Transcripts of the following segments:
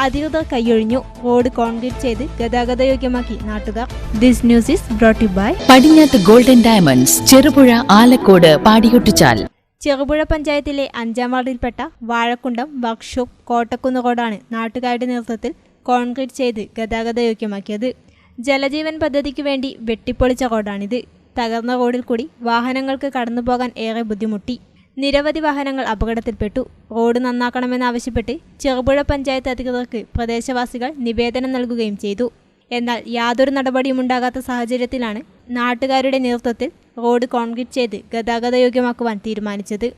അധികൃതർ കൈയൊഴിഞ്ഞു. Road concrete ചെയ്ത് ഗതാഗതയോഗ്യമാക്കി നാട്ടുകാർ. This news is brought by Padinjath golden diamonds Cherupuzha Alakode Padiyottuchal. Cherupuzha പഞ്ചായത്തിലെ അഞ്ചാം വാർഡിൽപ്പെട്ട വാഴക്കുണ്ടം വർക്ക്ഷോപ്പ് കോട്ടക്കുന്ന് റോഡാണ് നാട്ടുകാരുടെ നേതൃത്വത്തിൽ കോൺക്രീറ്റ് ചെയ്ത് ഗതാഗതയോഗ്യമാക്കിയത് ജലജീവൻ പദ്ധതിക്ക് വേണ്ടി വെട്ടിപ്പൊളിച്ച റോഡാണിത്. തകർന്ന റോഡിൽ കൂടി വാഹനങ്ങൾക്ക് കടന്നുപോകാൻ ഏറെ ബുദ്ധിമുട്ടി. നിരവധി വാഹനങ്ങൾ അപകടത്തിൽപ്പെട്ടു. റോഡ് നന്നാക്കണമെന്നാവശ്യപ്പെട്ട് ചെറുപുഴ പഞ്ചായത്ത് അധികൃതർക്ക് പ്രദേശവാസികൾ നിവേദനം നൽകുകയും ചെയ്തു. എന്നാൽ യാതൊരു നടപടിയും ഉണ്ടാകാത്ത സാഹചര്യത്തിലാണ് നാട്ടുകാരുടെ നേതൃത്വത്തിൽ റോഡ് കോൺക്രീറ്റ് ചെയ്ത് ഗതാഗതയോഗ്യമാക്കുവാൻ തീരുമാനിച്ചത്.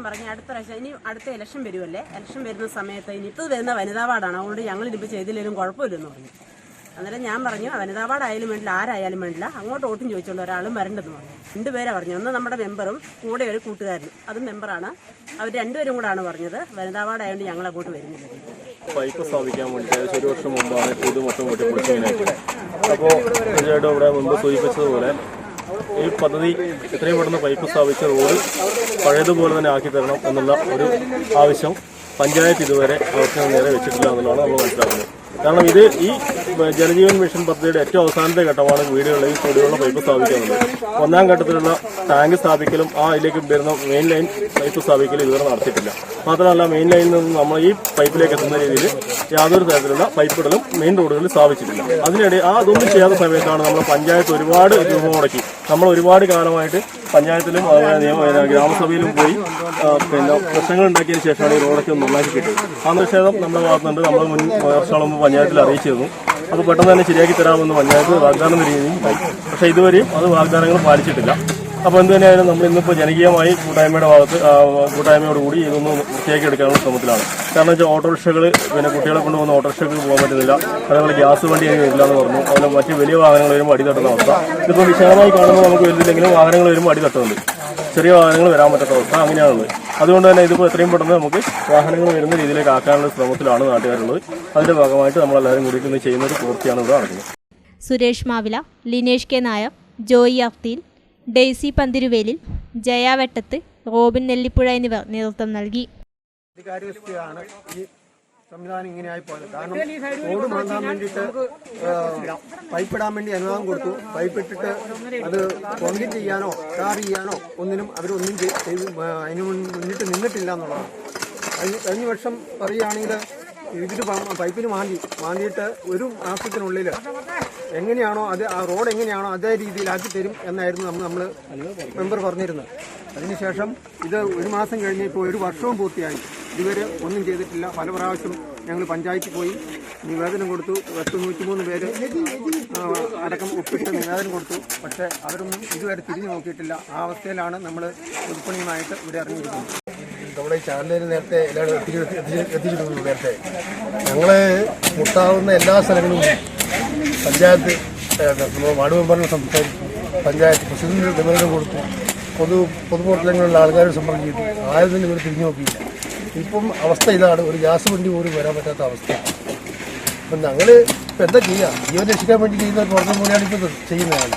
അന്നേരം പറഞ്ഞ അടുത്ത പ്രാവശ്യം ഇനി അടുത്ത ഇലക്ഷൻ വരുമല്ലേ ഇലക്ഷൻ വരുന്ന സമയത്ത് ഇനി ഇപ്പോൾ വരുന്ന വനിതാ വാർഡാണ്. അതുകൊണ്ട് ഞങ്ങൾ ഇതിപ്പോൾ ചെയ്തില്ലെങ്കിലും കുഴപ്പമില്ലെന്ന് പറഞ്ഞു. അന്നേരം ഞാൻ പറഞ്ഞു "ആ, വനിതാ വാർഡായാലും വേണ്ടില്ല ആരായാലും വേണ്ടില്ല അങ്ങോട്ട് വോട്ടും ചോദിച്ചോണ്ട് ഒരാളും വരണ്ടെന്ന് പറഞ്ഞു. രണ്ടുപേരെ പറഞ്ഞു ഒന്ന് നമ്മുടെ മെമ്പറും കൂടെ ഒരു കൂട്ടുകാരനും. അതും മെമ്പറാണ്. അവർ രണ്ടുപേരും കൂടാണ് പറഞ്ഞത്. വനിതാ വാർഡായതുകൊണ്ട് ഞങ്ങൾ അങ്ങോട്ട് വരുന്നില്ല. പൈപ്പ് സ്ഥാപിക്കാൻ വേണ്ടി ഒരു വർഷം മുമ്പാണ് ഇത് മൊത്തം അപ്പോൾ ഇവിടെ മുമ്പ് സൂചിപ്പിച്ചതുപോലെ ഈ പദ്ധതി എത്രയും പെട്ടെന്ന് പൈപ്പ് സ്ഥാപിച്ച റോഡ് പഴയതുപോലെ തന്നെ ആക്കി തരണം എന്നുള്ള ഒരു ആവശ്യം പഞ്ചായത്ത് ഇതുവരെ അവർക്ക് നേരെ വെച്ചിട്ടില്ല എന്നുള്ളതാണ് നമ്മൾ മനസ്സിലാക്കുന്നത്. കാരണം ഇത് ഈ ജലജീവൻ മിഷൻ പദ്ധതിയുടെ ഏറ്റവും അവസാനത്തെ ഘട്ടമാണ് വീടുകളിൽ കുടിവെള്ള പൈപ്പ് സ്ഥാപിക്കുന്നത്. ഒന്നാം ഘട്ടത്തിലുള്ള ടാങ്ക് സ്ഥാപിക്കലും ആ അതിലേക്ക് വരുന്ന മെയിൻ ലൈൻ പൈപ്പ് സ്ഥാപിക്കലും ഇതുവരെ നടത്തിയിട്ടില്ല. മാത്രമല്ല മെയിൻ ലൈനിൽ നിന്ന് നമ്മൾ ഈ പൈപ്പിലേക്ക് എത്തുന്ന രീതിയിൽ യാതൊരു തരത്തിലുള്ള പൈപ്പിടലും മെയിൻ റോഡുകളിൽ സ്ഥാപിച്ചിട്ടില്ല. അതിനിടെ ആ അതൊന്നും ചെയ്യാത്ത സമയത്താണ് നമ്മൾ പഞ്ചായത്ത് ഒരുപാട് രൂപ മുടക്കി. നമ്മൾ ഒരുപാട് കാലമായിട്ട് പഞ്ചായത്തിലും അതുപോലെ നിയമ ഗ്രാമസഭയിലും പോയി പിന്നെ പ്രശ്നങ്ങൾ ഉണ്ടാക്കിയതിന് ശേഷമാണ് ഈ റോഡൊക്കെ ഒന്ന് നന്നാക്കി കിട്ടിയത്. ആ നിഷേധം നമ്മുടെ ഭാഗത്തുണ്ട്. നമ്മൾ മുൻ വർഷങ്ങൾ മുമ്പ് പഞ്ചായത്തിൽ അറിയിച്ചിരുന്നു. അത് പെട്ടെന്ന് തന്നെ ശരിയാക്കി തരാമെന്ന് പഞ്ചായത്ത് വാഗ്ദാനം തരികയും പക്ഷേ ഇതുവരെയും അത് വാഗ്ദാനങ്ങൾ പാലിച്ചിട്ടില്ല. അപ്പോൾ എന്ത് തന്നെയായാലും നമ്മൾ ഇന്നിപ്പോൾ ജനകീയമായി കൂട്ടായ്മയുടെ ഭാഗത്ത് കൂട്ടായ്മയോടുകൂടി ഇതൊന്ന് വൃത്തിയാക്കി എടുക്കാനുള്ള ശ്രമത്തിലാണ്. കാരണം വെച്ചാൽ ഓട്ടോറിക്ഷകൾ പിന്നെ കുട്ടികളെ കൊണ്ടുപോകുന്ന ഓട്ടോറിക്ഷകൾ പോകാൻ പറ്റുന്നില്ല. അതേപോലെ ഗ്യാസ് വണ്ടി അതിന് ഇല്ല എന്ന് പറഞ്ഞു. അതുപോലെ മറ്റ് വലിയ വാഹനങ്ങൾ വരുമ്പോൾ അടി തട്ടുന്ന അവസ്ഥ. ഇതിപ്പോൾ വിശാലമായി കാണുമ്പോൾ നമുക്ക് വലുതില്ലെങ്കിലും വാഹനങ്ങൾ വരുമ്പോൾ അടി തട്ടുന്നുണ്ട്. ചെറിയ വാഹനങ്ങൾ വരാൻ പറ്റാത്ത അവസ്ഥ അങ്ങനെയാണുള്ളത്. അതുകൊണ്ട് തന്നെ ഇതിപ്പോൾ എത്രയും പെട്ടെന്ന് നമുക്ക് വാഹനങ്ങൾ വരുന്ന രീതിയിലേക്ക് ആക്കാനുള്ള ശ്രമത്തിലാണ് നാട്ടുകാരുള്ളത്. അതിന്റെ ഭാഗമായിട്ട് നമ്മളെല്ലാവരും കൂടി ഇന്ന് ചെയ്യുന്ന ഒരു പ്രവൃത്തിയാണ് ഇവിടെ നടക്കുന്നത് സുരേഷ് മാവില ലിനേഷ് കെ നായർ ജോയി അർത്തിയിൽ ഡെയ്സി പന്തിരുവേലിൽ ജയാവട്ടത്ത് റോബിൻ നെല്ലിപ്പുഴ എന്നിവർ നേതൃത്വം നൽകി. അധികാരസ്ഥയാണ് ഈ സംവിധാനം ഇങ്ങനെയായി പോയത്. കാരണം റോഡ് മാന്താൻ വേണ്ടിയിട്ട് പൈപ്പ് ഇടാൻ വേണ്ടി അനുവാദം കൊടുത്തു. പൈപ്പ് ഇട്ടിട്ട് അത് കോൺക്രീറ്റ് ചെയ്യാനോ ടാർ ചെയ്യാനോ ഒന്നിനും അവരൊന്നും ചെയ്- ചെയ്ത് അതിന് മുന്നിട്ട് നിന്നിട്ടില്ല എന്നുള്ളതാണ്. കഴിഞ്ഞ കഴിഞ്ഞ വർഷം പറയുകയാണെങ്കിൽ ഇതിന് പൈപ്പിന് മാന്തി. മാന്തിയിട്ട് ഒരു മാസത്തിനുള്ളിൽ എങ്ങനെയാണോ അത് ആ റോഡ് എങ്ങനെയാണോ അതേ രീതിയിലാക്കി തരും എന്നായിരുന്നു നമ്മൾ നമ്മൾ മെമ്പർ പറഞ്ഞിരുന്നത്. അതിനുശേഷം ഇത് ഒരു മാസം കഴിഞ്ഞ് ഇപ്പോൾ ഒരു വർഷവും പൂർത്തിയായി. ഇതുവരെ ഒന്നും ചെയ്തിട്ടില്ല. പല പ്രാവശ്യം ഞങ്ങൾ പഞ്ചായത്തിൽ പോയി നിവേദനം കൊടുത്തു. പത്ത് നൂറ്റിമൂന്ന് പേര് അടക്കം ഒപ്പിട്ട് നിവേദനം കൊടുത്തു. പക്ഷേ അവരൊന്നും ഇതുവരെ തിരിഞ്ഞു നോക്കിയിട്ടില്ല. ആ അവസ്ഥയിലാണ് നമ്മൾ പുതുപ്പണിയുമായിട്ട് ഇവിടെ ഇറങ്ങിയിരിക്കുന്നത്. നമ്മുടെ ഈ ചാനലിന് നേരത്തെ എല്ലാവരും എത്തിച്ച് എത്തിച്ച് എത്തിച്ചിട്ടുണ്ട് നേരത്തെ. ഞങ്ങൾ മുട്ടാവുന്ന എല്ലാ സ്ഥലങ്ങളിലും പഞ്ചായത്ത് നമ്മൾ വാർഡ് മെമ്പറിനെ സംസാരിച്ചു. പഞ്ചായത്ത് പ്രസിഡന്റിന് നിവേദനം കൊടുത്തു. പൊതു പൊതുപ്രവർത്തനങ്ങളിലുള്ള ആൾക്കാരെ സമ്പർക്കിച്ചു ആരും തന്നെ ഇവർ തിരിഞ്ഞു നോക്കിയില്ല. ഇപ്പം അവസ്ഥ ഇതാണ്. ഒരു ഗ്യാസ് വണ്ടി പോലും വരാൻ പറ്റാത്ത അവസ്ഥ. അപ്പം ഞങ്ങൾ ഇപ്പം എന്താ ചെയ്യുക? ജീവൻ രക്ഷിക്കാൻ വേണ്ടി ചെയ്യുന്ന ഒരു പ്രവർത്തനം കൂടിയാണ് ഇപ്പോൾ ചെയ്യുന്നതാണ്